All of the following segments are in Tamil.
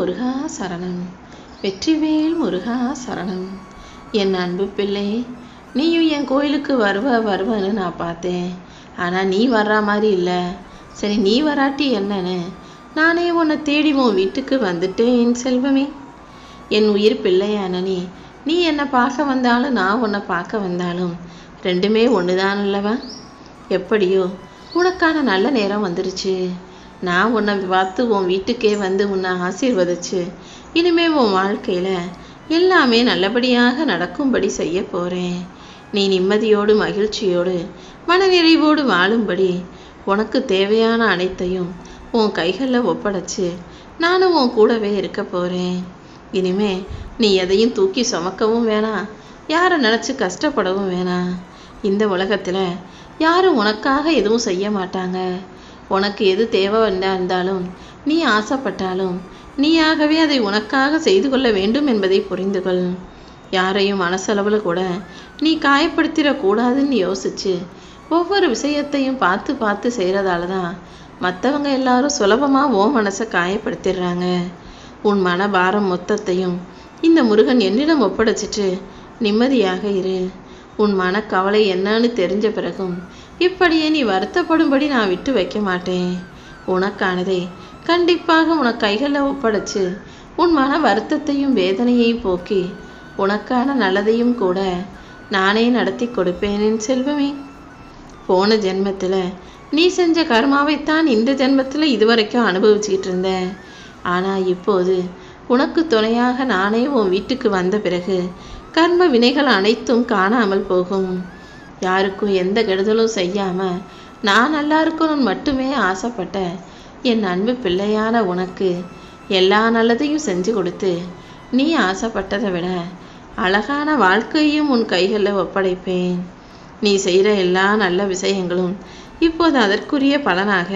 முருகா சரணம். வெற்றிவேல் முருகா சரணம். என் அன்பு பிள்ளை நீயும் என் கோயிலுக்கு வருவ வருவன்னு நான் பார்த்தேன். ஆனால் நீ வர்ற மாதிரி இல்லை. சரி நீ வராட்டி என்னன்னு? நானே உன்னை தேடி உன் வீட்டுக்கு வந்துட்டேன் என் செல்வமே. என் உயிர் பிள்ளை நீ நீ என்னை பார்க்க வந்தாலும் நான் உன்னை பார்க்க வந்தாலும் ரெண்டுமே ஒன்று தான் அல்லவா? எப்படியோ உனக்கான நல்ல நேரம் வந்துருச்சு. நான் உன்னை பார்த்து உன் வீட்டுக்கே வந்து உன்னை ஆசீர்வதிச்சு இனிமே உன் வாழ்க்கையில் எல்லாமே நல்லபடியாக நடக்கும்படி செய்ய போகிறேன் நீ நிம்மதியோடு மகிழ்ச்சியோடு மனநிறைவோடு வாழும்படி உனக்கு தேவையான அனைத்தையும் உன் கைகளில் ஒப்படைச்சு நானும் உன் கூடவே இருக்க போகிறேன் இனிமே நீ எதையும் தூக்கி சுமக்கவும் வேணாம் யாரை நினச்சி கஷ்டப்படவும் வேணாம் இந்த உலகத்தில் யாரும் உனக்காக எதுவும் செய்ய மாட்டாங்க. உனக்கு எது தேவை இருந்தாலும் நீ ஆசைப்பட்டாலும் நீயாகவே அதை உனக்காக செய்து கொள்ள வேண்டும் என்பதை புரிந்து கொள் யாரையும் மனசளவில் கூட நீ காயப்படுத்திடக்கூடாதுன்னு யோசிச்சு ஒவ்வொரு விஷயத்தையும் பார்த்து பார்த்து செய்கிறதால தான் மற்றவங்க எல்லாரும் சுலபமாக ஓ மனசை காயப்படுத்திடுறாங்க. உன் மன பாரம் மொத்தத்தையும் இந்த முருகன் என்னிடம் ஒப்படைச்சிட்டு நிம்மதியாக இரு. உன் மனக்கவலை என்னன்னு தெரிஞ்ச பிறகும் இப்படியே நீ வருத்தப்படும்படி நான் விட்டு வைக்க மாட்டேன். உனக்கானதை. கண்டிப்பாக உனக்கு கைகளில் ஒப்படைச்சு உன் மன வருத்தத்தையும் வேதனையையும் போக்கி உனக்கான நல்லதையும் கூட நானே நடத்தி கொடுப்பேன் என் செல்வமே. போன ஜென்மத்தில் நீ செஞ்ச கர்மாவைத்தான் இந்த ஜென்மத்தில் இதுவரைக்கும் அனுபவிச்சுக்கிட்டு இருந்த. ஆனால் இப்போது உனக்கு துணையாக நானே உன் வீட்டுக்கு வந்த பிறகு கர்ம வினைகள் அனைத்தும் காணாமல் போகும். யாருக்கும் எந்த கெடுதலும் செய்யாமல் நான் நல்லா இருக்கணும்னு மட்டுமே ஆசைப்பட்ட என் அன்பு பிள்ளையான உனக்கு எல்லா நல்லதையும் செஞ்சு கொடுத்து நீ ஆசைப்பட்டதை விட அழகான வாழ்க்கையும் உன் கைகளில் ஒப்படைப்பேன். நீ செய்கிற எல்லா நல்ல விஷயங்களும் இப்போது அதற்குரிய பலனாக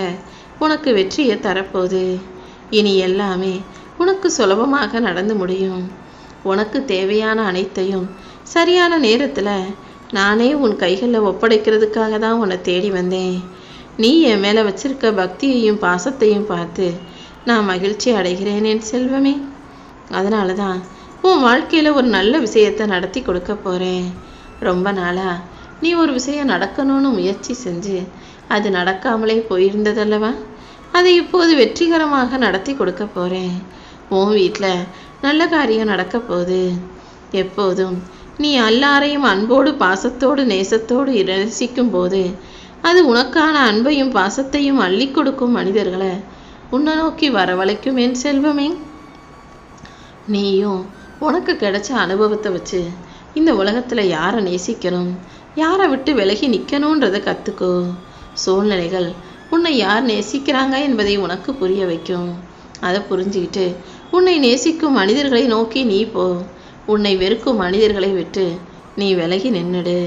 உனக்கு வெற்றியை தரப்போகுது. இனி எல்லாமே உனக்கு சுலபமாக நடந்து முடியும். உனக்கு தேவையான அனைத்தையும் சரியான நேரத்தில் நானே உன் கைகளில் ஒப்படைக்கிறதுக்காக தான் உன்னை தேடி வந்தேன். நீ என் மேலே வச்சிருக்க பக்தியையும் பாசத்தையும் பார்த்து நான் மகிழ்ச்சி அடைகிறேன் என் செல்வமே. அதனால தான் உன் வாழ்க்கையில் ஒரு நல்ல விஷயத்தை நடத்தி கொடுக்க போகிறேன் ரொம்ப நாளாக நீ ஒரு விஷயம் நடக்கணும்னு முயற்சி செஞ்சு அது நடக்காமலே போயிருந்ததல்லவா? அதை இப்போது வெற்றிகரமாக நடத்தி கொடுக்க போகிறேன் உன் வீட்டில் நல்ல காரியம் நடக்க போகுது. எப்போதும் நீ எல்லாரையும் அன்போடு பாசத்தோடு நேசத்தோடு நேசிக்கும் போது அது உனக்கான அன்பையும் பாசத்தையும் அள்ளி கொடுக்கும் மனிதர்களை. உன்னை நோக்கி வரவழைக்கும் என் செல்வமே. நீயும் உனக்கு கிடைச்ச அனுபவத்தை வச்சு இந்த உலகத்தில் யாரை நேசிக்கணும்? யாரை விட்டு விலகி நிற்கணுன்றதை கற்றுக்கோ சூழ்நிலைகள் உன்னை யார் நேசிக்கிறாங்க என்பதை உனக்கு புரிய வைக்கும். அதை புரிஞ்சுக்கிட்டு உன்னை நேசிக்கும் மனிதர்களை நோக்கி நீ போ. உன்னை வெறுக்கும் மனிதர்களை விட்டு நீ விலகி நின்னுடு.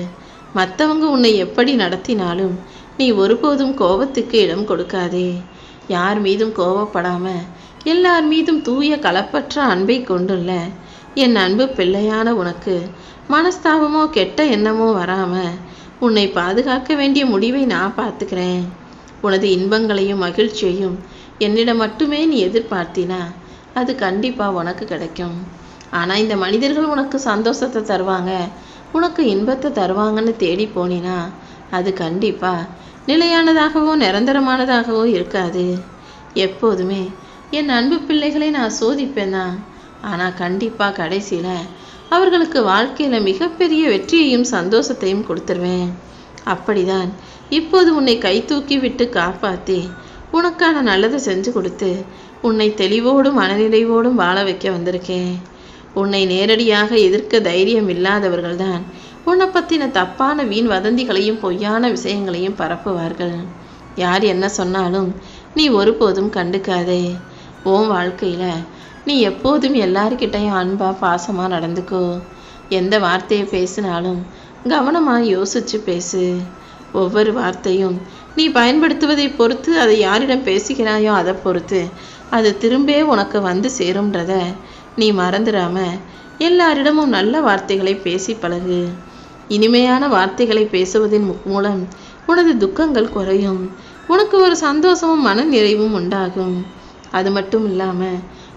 மற்றவங்க உன்னை எப்படி நடத்தினாலும் நீ ஒருபோதும் கோபத்துக்கு இடம் கொடுக்காதே. யார் மீதும் கோபப்படாம எல்லார் மீதும் தூய களப்பற்ற அன்பை கொண்டுள்ள என் அன்பு பிள்ளையான உனக்கு மனஸ்தாபமோ கெட்ட எண்ணமோ வராம உன்னை பாதுகாக்க வேண்டிய முடிவை நான் பார்த்துக்கிறேன். உனது இன்பங்களையும் மகிழ்ச்சியையும் என்னிடம் மட்டுமே நீ எதிர்பார்த்தினா அது கண்டிப்பாக உனக்கு கிடைக்கும். ஆனால் இந்த மனிதர்கள் உனக்கு சந்தோஷத்தை தருவாங்க. உனக்கு இன்பத்தை தருவாங்கன்னு தேடி போனினா அது கண்டிப்பாக நிலையானதாகவோ நிரந்தரமானதாகவோ இருக்காது. எப்போதுமே என் அன்பு பிள்ளைகளை நான் சோதிப்பேன் தான் ஆனால் கண்டிப்பாக கடைசியில் அவர்களுக்கு வாழ்க்கையில் மிகப்பெரிய வெற்றியையும் சந்தோஷத்தையும் கொடுத்துருவேன். அப்படிதான் இப்போது உன்னை கை தூக்கி விட்டு காப்பாற்றி உனக்கான நல்லதை செஞ்சு கொடுத்து உன்னை தெளிவோடும் மனநிறைவோடும் வாழ வைக்க வந்திருக்கேன். உன்னை நேரடியாக எதிர்க்க தைரியம் இல்லாதவர்கள்தான் உன்னை பற்றின தப்பான வீண் வதந்திகளையும் பொய்யான விஷயங்களையும் பரப்புவார்கள். யார் என்ன சொன்னாலும் நீ ஒருபோதும் கண்டுக்காதே. உன் வாழ்க்கையில் நீ எப்போதும் எல்லார்கிட்டையும் அன்பா பாசமாக நடந்துக்கோ. எந்த வார்த்தையை பேசினாலும் கவனமாக யோசிச்சு பேசு. ஒவ்வொரு வார்த்தையும் நீ பயன்படுத்துவதை பொறுத்து அதை யாரிடம் பேசுகிறாயோ அதை பொறுத்து அது திரும்பே உனக்கு வந்து சேரும்ன்றத நீ மறந்துடாம எல்லாரிடமும் நல்ல வார்த்தைகளை பேசி பழகு. இனிமையான வார்த்தைகளை பேசுவதன் மூலம் உனது துக்கங்கள் குறையும். உனக்கு ஒரு சந்தோஷமும் மன நிறைவும் உண்டாகும். அது மட்டும் இல்லாம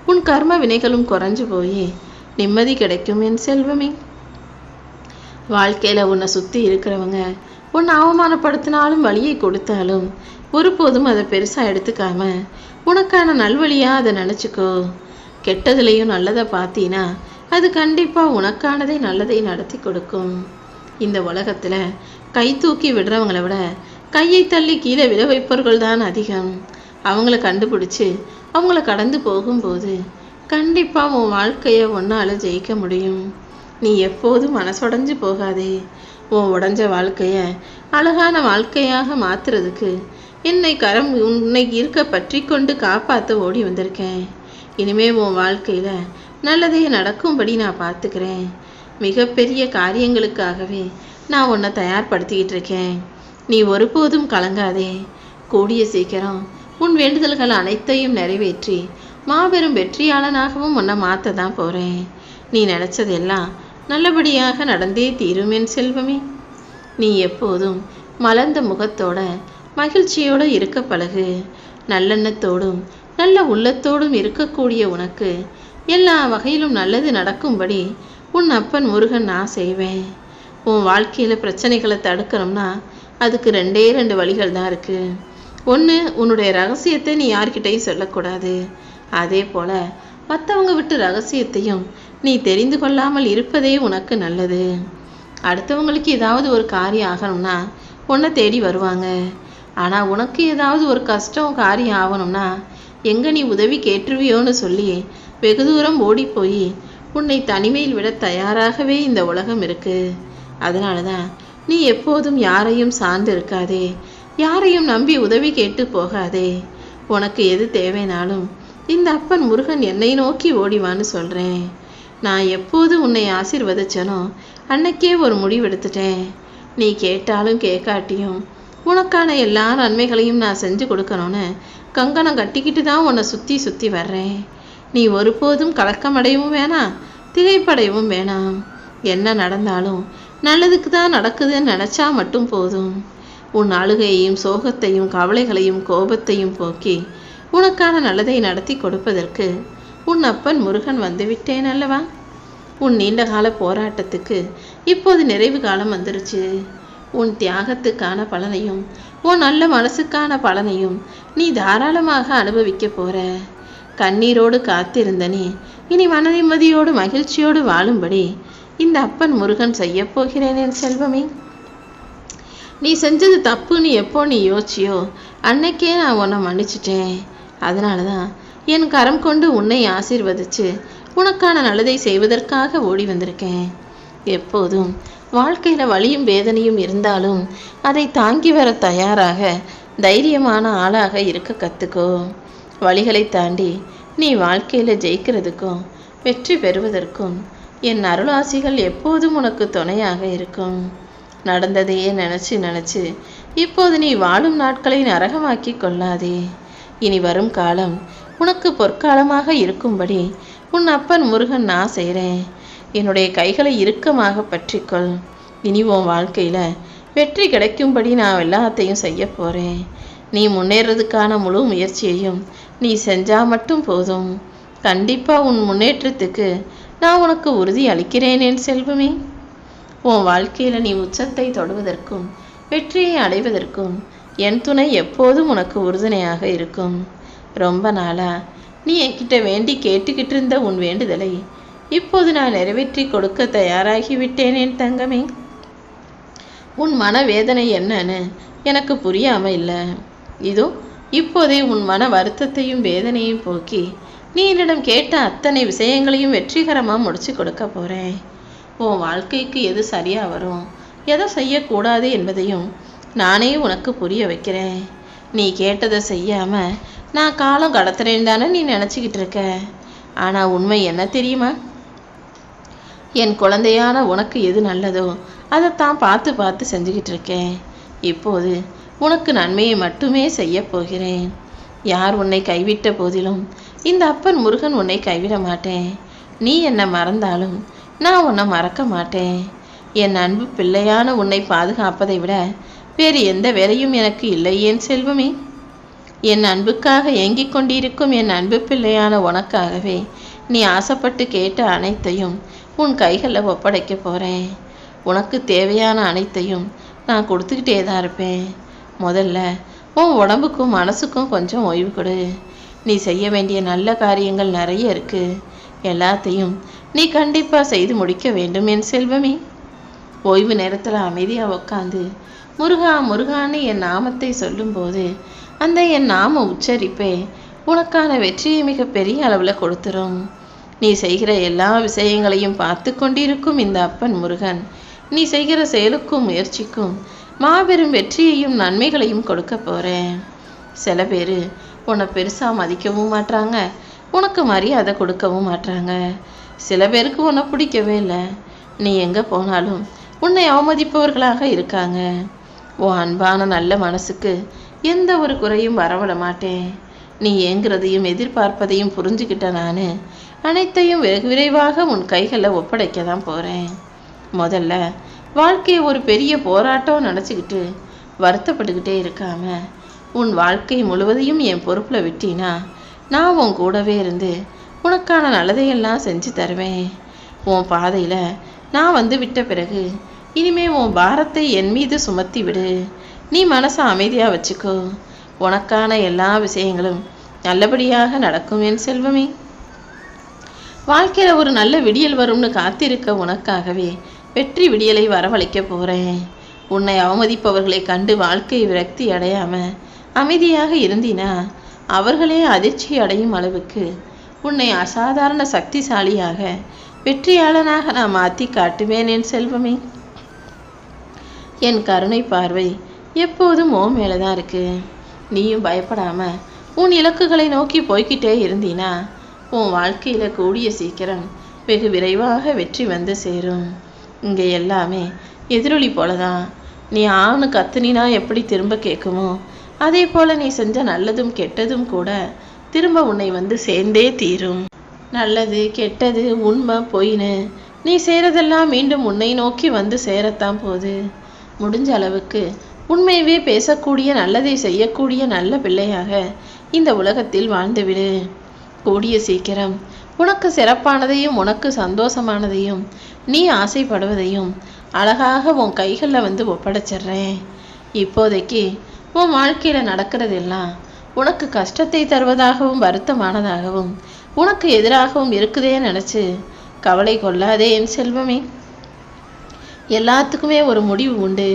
உன் கர்ம வினைகளும் குறைஞ்சு போய் நிம்மதி கிடைக்கும் என் செல்வமே. வாழ்க்கையில் உன்னை சுற்றி இருக்கிறவங்க உன்னை அவமானப்படுத்தினாலும் வழியை கொடுத்தாலும் ஒருபோதும் அதை பெருசாக எடுத்துக்காம உனக்கான நல்வழியாக அதை நினச்சிக்கோ. கெட்டதுலேயும் நல்லதை பார்த்தீன்னா அது கண்டிப்பாக உனக்கானதை நல்லதை நடத்தி கொடுக்கும். இந்த உலகத்தில் கை தூக்கி விடுறவங்களை விட கையை தள்ளி கீழே விழ வைப்பவர்கள் தான் அதிகம். அவங்கள கண்டுபிடிச்சி அவங்கள கடந்து போகும்போது கண்டிப்பாக உன் வாழ்க்கையை ஒன்றால் ஜெயிக்க முடியும். நீ எப்போதும் மனசுடைஞ்சு போகாதே. உன் உடஞ்ச வாழ்க்கையை அழகான வாழ்க்கையாக மாற்றுறதுக்கு என்னை கரம் உன்னை இருக்க பற்றி கொண்டு காப்பாற்ற ஓடி வந்திருக்கேன். இனிமே உன் வாழ்க்கையில் நல்லதே நடக்கும்படி நான் பார்த்துக்கிறேன். மிகப்பெரிய காரியங்களுக்காகவே நான் உன்னை தயார்படுத்திக்கிட்டு இருக்கேன். நீ ஒருபோதும் கலங்காதே. கூடிய சீக்கிரம் உன் வேண்டுதல்கள் அனைத்தையும் நிறைவேற்றி மாபெரும் வெற்றியாளனாகவும் உன்னை மாற்ற தான் போகிறேன் நீ நினச்சதெல்லாம் நல்லபடியாக நடந்தே தீரும் என் செல்வமே. நீ எப்போதும் மலர்ந்த முகத்தோட மகிழ்ச்சியோடு இருக்க பழகு. நல்லெண்ணத்தோடும் நல்ல உள்ளத்தோடும் இருக்கக்கூடிய உனக்கு எல்லா வகையிலும் நல்லது நடக்கும்படி உன் அப்பன் முருகன் நான் செய்வேன். உன் வாழ்க்கையில் பிரச்சனைகளை தடுக்கணும்னா அதுக்கு ரெண்டே ரெண்டு வழிகள் தான் இருக்குது ஒன்று உன்னுடைய ரகசியத்தை நீ யார்கிட்டையும் சொல்லக்கூடாது. அதே போல் மற்றவங்க விட்டு ரகசியத்தையும் நீ தெரிந்து கொள்ளாமல் இருப்பதே உனக்கு நல்லது. அடுத்தவங்களுக்கு ஏதாவது ஒரு காரியம் ஆகணும்னா உன்னை தேடி வருவாங்க. ஆனால் உனக்கு ஏதாவது ஒரு கஷ்டம் காரியம் ஆகணும்னா எங்கே நீ உதவி கேட்டுருவியோன்னு சொல்லி வெகு தூரம் ஓடிப்போய் உன்னை தனிமையில் விட தயாராகவே இந்த உலகம் இருக்கு. அதனால தான் நீ எப்போதும் யாரையும் சார்ந்து இருக்காதே யாரையும் நம்பி உதவி கேட்டு போகாதே. உனக்கு எது தேவைனாலும் இந்த அப்பன் முருகன் என்னை நோக்கி ஓடிவான்னு சொல்கிறேன் நான் எப்போது உன்னை ஆசிர்வதிச்சனோ அன்னைக்கே ஒரு முடிவெடுத்துட்டேன். நீ கேட்டாலும் கேட்காட்டியும் உனக்கான எல்லா நன்மைகளையும் நான் செஞ்சு கொடுக்கணும்னு கங்கணம் கட்டிக்கிட்டு தான் உன்னை சுற்றி சுற்றி வர்றேன். நீ ஒருபோதும் கலக்கமடையவும் வேணாம் திகைப்படையவும் வேணாம். என்ன நடந்தாலும் நல்லதுக்கு தான் நடக்குதுன்னு நினச்சா மட்டும் போதும். உன் அழுகையையும் சோகத்தையும் கவலைகளையும் கோபத்தையும் போக்கி உனக்கான நல்லதை நடத்தி கொடுப்பதற்கு உன் அப்பன் முருகன் வந்துவிட்டேன் அல்லவா? உன் நீண்டகால போராட்டத்துக்கு இப்போது நிறைவு காலம் வந்துருச்சு. உன் தியாகத்துக்கான பலனையும் உன் நல்ல மனசுக்கான பலனையும் நீ தாராளமாக அனுபவிக்க போற. கண்ணீரோடு காத்திருந்தனே இனி மன நிம்மதியோடு மகிழ்ச்சியோடு வாழும்படி இந்த அப்பன் முருகன் செய்ய போகிறேன் என் செல்வமே. நீ செஞ்சது தப்புன்னு எப்போ நீ யோசிச்சியோ அன்னைக்கே நான் உன்னை மன்னிச்சிட்டேன். அதனால தான் என் கரம் கொண்டு உன்னை ஆசீர்வதிச்சு உனக்கான நல்லதை செய்வதற்காக ஓடி வந்திருக்கேன். எப்போதும் வாழ்க்கையில் வலியும் வேதனையும் இருந்தாலும் அதை தாங்கி வர தயாராக தைரியமான ஆளாக இருக்க கற்றுக்கோ வழிகளை தாண்டி நீ வாழ்க்கையில் ஜெயிக்கிறதுக்கும் வெற்றி பெறுவதற்கும் என் அருளாசிகள் எப்போதும் உனக்கு துணையாக இருக்கும். நடந்ததையே நினச்சி நினச்சி இப்போது நீ வாழும் நாட்களை நரகமாக்கி கொள்ளாதே. இனி வரும் காலம் உனக்கு பொற்காலமாக இருக்கும்படி உன் அப்பன் முருகன் நான் செய்கிறேன் என்னுடைய கைகளை இறுக்கமாக பற்றிக்கொள். இனி உன் வாழ்க்கையில் வெற்றி கிடைக்கும்படி நான் எல்லாத்தையும் செய்ய போகிறேன் நீ முன்னேறதுக்கான முழு முயற்சியையும் நீ செஞ்சால் மட்டும் போதும். கண்டிப்பாக உன் முன்னேற்றத்துக்கு நான் உனக்கு உறுதி அளிக்கிறேன் என் செல்வமே. உன் வாழ்க்கையில் நீ உச்சத்தை தொடுவதற்கும் வெற்றியை அடைவதற்கும் என் துணை எப்போதும் உனக்கு உறுதுணையாக இருக்கும். ரொம்ப நாளாக நீ என்கிட்ட வேண்டி கேட்டுக்கிட்டு இருந்த உன் வேண்டுதலை இப்போது நான் நிறைவேற்றி கொடுக்க தயாராகிவிட்டேன் என் தங்கமே. உன் மனவேதனை என்னன்னு எனக்கு புரியாமல் இல்லை இதோ இப்போதே உன் மன வருத்தத்தையும் வேதனையும் போக்கி நீ என்னிடம் கேட்ட அத்தனை விஷயங்களையும் வெற்றிகரமாக முடிச்சு கொடுக்க போகிறேன் உன் வாழ்க்கைக்கு எது சரியாக வரும் எதை செய்யக்கூடாது என்பதையும் நானே உனக்கு புரிய வைக்கிறேன். நீ கேட்டதை செய்யாமல் நான் காலம் கடத்துறேன்னு தானே நீ நினச்சிக்கிட்டு இருக்க. ஆனால் உண்மை என்ன தெரியுமா? என் குழந்தையான உனக்கு எது நல்லதோ அதைத்தான் பார்த்து பார்த்து செஞ்சுக்கிட்டு இருக்கேன். இப்போது உனக்கு நன்மையை மட்டுமே செய்ய போகிறேன். யார் உன்னை கைவிட்ட போதிலும் இந்த அப்பன் முருகன் உன்னை கைவிட மாட்டேன். நீ என்னை மறந்தாலும் நான் உன்னை மறக்க மாட்டேன். என் அன்பு பிள்ளையான உன்னை பாதுகாப்பதை விட வேறு எந்த வேலையும் எனக்கு இல்லை என் செல்வமே? என் அன்புக்காக ஏங்கிக் கொண்டிருக்கும் என் அன்பு பிள்ளையான உனக்காகவே நீ ஆசைப்பட்டு கேட்ட அனைத்தையும் உன் கைகளில் ஒப்படைக்க போகிறேன் உனக்கு தேவையான அனைத்தையும் நான் கொடுத்துக்கிட்டே தான் இருப்பேன். முதல்ல உன் உடம்புக்கும் மனசுக்கும் கொஞ்சம் ஓய்வு கொடு. நீ செய்ய வேண்டிய நல்ல காரியங்கள் நிறைய இருக்குது எல்லாத்தையும் நீ கண்டிப்பாக செய்து முடிக்க வேண்டும் என் செல்வமே. ஓய்வு நேரத்தில் அமைதியாக உட்காந்து முருகா முருகான்னு என் நாமத்தை சொல்லும்போது அந்த என் நாம உச்சரிப்பே உனக்கான வெற்றியை மிக பெரிய அளவில் கொடுத்துரும். நீ செய்கிற எல்லா விஷயங்களையும் பார்த்து கொண்டிருக்கும் இந்த அப்பன் முருகன். நீ செய்கிற செயலுக்கும் முயற்சிக்கும் மாபெரும் வெற்றியையும் நன்மைகளையும் கொடுக்க போகிறேன் சில பேர் உன்னை பெருசாக மதிக்கவும் மாட்றாங்க. உனக்கு மரியாதை கொடுக்கவும் மாட்றாங்க. சில பேருக்கு உன்னை பிடிக்கவே இல்லை. நீ எங்கே போனாலும் உன்னை அவமதிப்பவர்களாக இருக்காங்க. உன் அன்பான நல்ல மனசுக்கு எந்த ஒரு குறையும் வரவிட மாட்டேன். நீ ஏங்குறதையும் எதிர்பார்ப்பதையும் புரிஞ்சுக்கிட்ட நான் அனைத்தையும் வெகு விரைவாக உன் கைகளில் ஒப்படைக்க தான் போகிறேன் முதல்ல வாழ்க்கையை ஒரு பெரிய போராட்டம் நினச்சிக்கிட்டு வருத்தப்பட்டுக்கிட்டே இருக்காம உன் வாழ்க்கை முழுவதையும் என் பொறுப்பில் விட்டினா நான் உன் கூடவே இருந்து உனக்கான நல்லதையெல்லாம் செஞ்சு தருவேன். உன் பாதையில் நான் வந்து விட்ட பிறகு இனிமே உன் பாரத்தை என் மீது சுமத்தி விடு. நீ மனசை அமைதியாக வச்சுக்கோ. உனக்கான எல்லா விஷயங்களும் நல்லபடியாக நடக்கும் என் செல்வமே. வாழ்க்கையில் ஒரு நல்ல விடியல் வரும்னு காத்திருக்க உனக்காகவே வெற்றி விடியலை வரவழைக்க போகிறேன் உன்னை அவமதிப்பவர்களை கண்டு வாழ்க்கை விரக்தி அடையாம அமைதியாக இருந்தினா அவர்களே அதிர்ச்சி அடையும் அளவுக்கு உன்னை அசாதாரண சக்திசாலியாக வெற்றியாளனாக நான் மாற்றி காட்டுவேன் என் செல்வமே. என் கருணை பார்வை எப்போதும் ஓ மேலே தான் இருக்கு. நீயும் பயப்படாம உன் இலக்குகளை நோக்கி போய்கிட்டே இருந்தீனா உன் வாழ்க்கையில் கூடிய சீக்கிரம் வெகு விரைவாக வெற்றி வந்து சேரும். இங்கே எல்லாமே எதிரொலி போல தான் நீ ஆணு கத்துனினா எப்படி திரும்ப கேட்குமோ அதே போல நீ செஞ்ச நல்லதும் கெட்டதும் கூட திரும்ப உன்னை வந்து சேர்ந்தே தீரும். நல்லது கெட்டது உண்மை பொய்னு நீ செய்கிறதெல்லாம் மீண்டும் உன்னை நோக்கி வந்து சேரத்தான் போகுது. முடிஞ்ச அளவுக்கு உண்மையவே பேசக்கூடிய நல்லதை செய்யக்கூடிய நல்ல பிள்ளையாக இந்த உலகத்தில் வாழ்ந்துவிடு கூடிய சீக்கிரம். உனக்கு சிறப்பானதையும் உனக்கு சந்தோஷமானதையும் நீ ஆசைப்படுவதையும் அழகாக உன் கைகளில் வந்து ஒப்படைச்சிட்றேன். இப்போதைக்கு உன் வாழ்க்கையில் நடக்கிறதெல்லாம் உனக்கு கஷ்டத்தை தருவதாகவும் வருத்தமானதாகவும் உனக்கு எதிராகவும் இருக்குதே நினச்சி கவலை கொள்ளாதே என் செல்வமே. எல்லாத்துக்குமே ஒரு முடிவு உண்டு.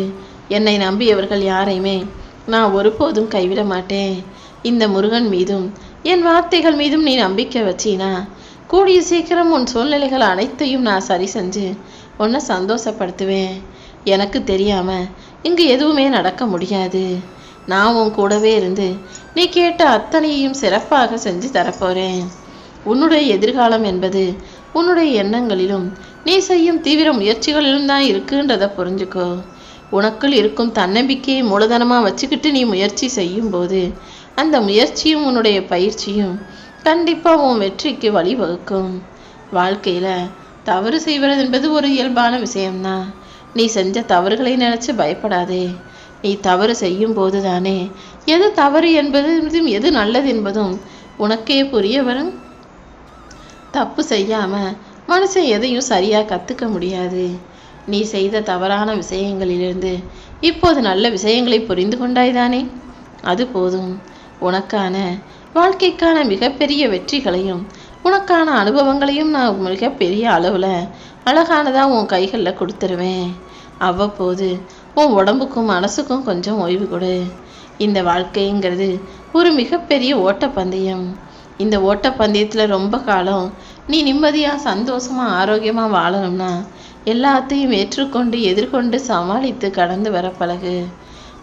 என்னை நம்பியவர்கள் யாரையுமே நான் ஒருபோதும் கைவிட மாட்டேன். இந்த முருகன் மீதும் என் வார்த்தைகள் மீதும் நீ நம்பிக்கை வச்சினா? கூடிய சீக்கிரம் உன் சூழ்நிலைகள் அனைத்தையும் நான் சரி செஞ்சு உன்னை சந்தோஷப்படுத்துவேன். எனக்கு தெரியாமல் இங்கு எதுவுமே நடக்க முடியாது. நான் உன் கூடவே இருந்து நீ கேட்ட அத்தனையையும் சிறப்பாக செஞ்சு தரப்போறேன். உன்னுடைய எதிர்காலம் என்பது உன்னுடைய எண்ணங்களிலும் நீ செய்யும் தீவிர முயற்சிகளிலும் தான் இருக்குன்றதை புரிஞ்சுக்கோ. உனக்குள் இருக்கும் தன்னம்பிக்கையை மூலதனமாக வச்சுக்கிட்டு நீ முயற்சி செய்யும்போது அந்த முயற்சியும் உன்னுடைய பயிற்சியும் கண்டிப்பாக உன் வெற்றிக்கு வழிவகுக்கும். வாழ்க்கையில் தவறு செய்வது என்பது ஒரு இயல்பான விஷயம்தான். நீ செஞ்ச தவறுகளை நினச்சி பயப்படாதே. நீ தவறு செய்யும் போது தானே எது தவறு என்பதும் எது நல்லது என்பதும் உனக்கே புரிய வரும். தப்பு செய்யாமல் மனுஷன் எதையும் சரியாக கற்றுக்க முடியாது. நீ செய்த தவறான விஷயங்களிலிருந்து இப்போது நல்ல விஷயங்களை புரிந்து கொண்டாய்தானே? அது போதும். உனக்கான வாழ்க்கைக்கான மிகப்பெரிய வெற்றிகளையும் உனக்கான அனுபவங்களையும் நான் மிகப்பெரிய அளவில் அழகானதாக உன் கைகளில் கொடுத்துருவேன். அவ்வப்போது உன் உடம்புக்கும் மனசுக்கும் கொஞ்சம் ஓய்வு கொடு. இந்த வாழ்க்கைங்கிறது ஒரு மிகப்பெரிய ஓட்டப்பந்தயம். இந்த ஓட்டப்பந்தயத்தில் ரொம்ப காலம் நீ நிம்மதியாக சந்தோஷமாக ஆரோக்கியமாக வாழணும்னா எல்லாத்தையும் ஏற்றுக்கொண்டு எதிர்கொண்டு சமாளித்து கடந்து வர பழகு.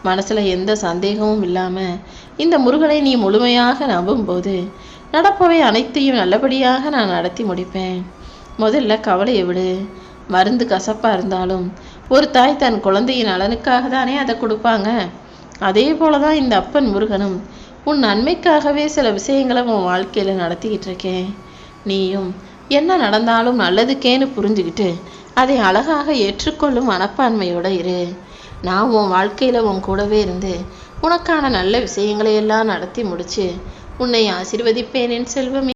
மனசில் எந்த சந்தேகமும் இல்லாமல் இந்த முருகனை நீ முழுமையாக நம்பும்போது நடப்பவை அனைத்தையும் நல்லபடியாக நான் நடத்தி முடிப்பேன். முதல்ல கவலையை விடு. மருந்து கசப்பாக இருந்தாலும் ஒரு தாய் தன் குழந்தையின் நலனுக்காக தானே அதை கொடுப்பாங்க. அதே போல தான் இந்த அப்பன் முருகனும் உன் நன்மைக்காகவே சில விஷயங்களை உன் வாழ்க்கையில் நடத்திக்கிட்டு இருக்கேன். நீயும் என்ன நடந்தாலும் நல்லதுக்கேன்னு புரிஞ்சுக்கிட்டு அதை அழகாக ஏற்றுக்கொள்ளும் மனப்பான்மையோட இரு. நான் உன் வாழ்க்கையில் உன் கூடவே இருந்து உனக்கான நல்ல விஷயங்களை எல்லாம் நடத்தி முடிச்சு உன்னை ஆசீர்வதிப்பேன் என் செல்வமே.